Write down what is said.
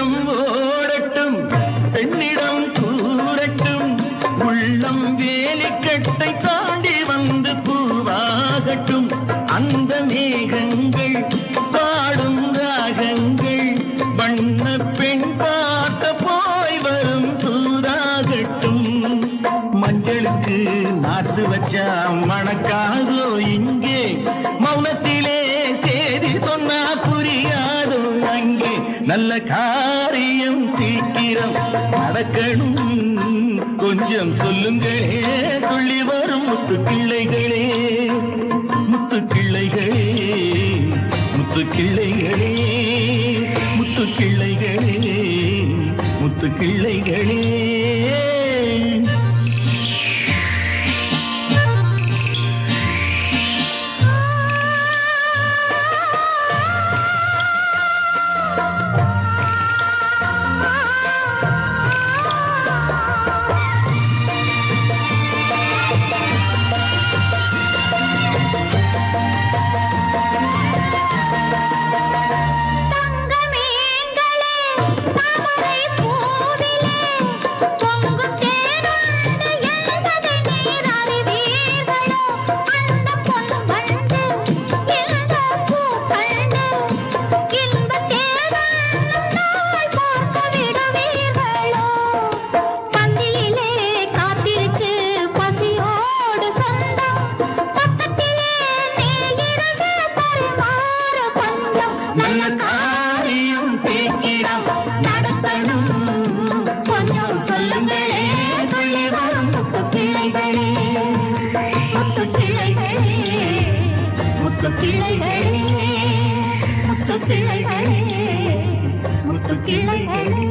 உள்ளம் ஓடட்டும் பெண்ணிடம் கூறட்டும் உள்ளம் வேலிக்கட்டை தாண்டி வந்து பூவாகட்டும். அந்த மேகங்கள் பாடும் ராகங்கள் வண்ண பெண் பார்க்க போய் வரும் தூதாகட்டும். மஞ்சளுக்கு நாத்து வச்சா மணக்காதோ இங்கே மௌனத்திலே சேதி சொன்னா புரியாதோ அங்கே. நல்ல கா நடக்கணும் கொஞ்சம் சொல்லுங்களே துள்ளி வரும் முத்து கிள்ளைகளே. முத்து கிள்ளைகளே. முத்து கிள்ளைகளே. முத்து கிள்ளைகளே. முத்து கிள்ளைகளே. முத்து கிளைகளே முத்து கிளைகளே முத்து கிளைகளே முத்து கிளைகளே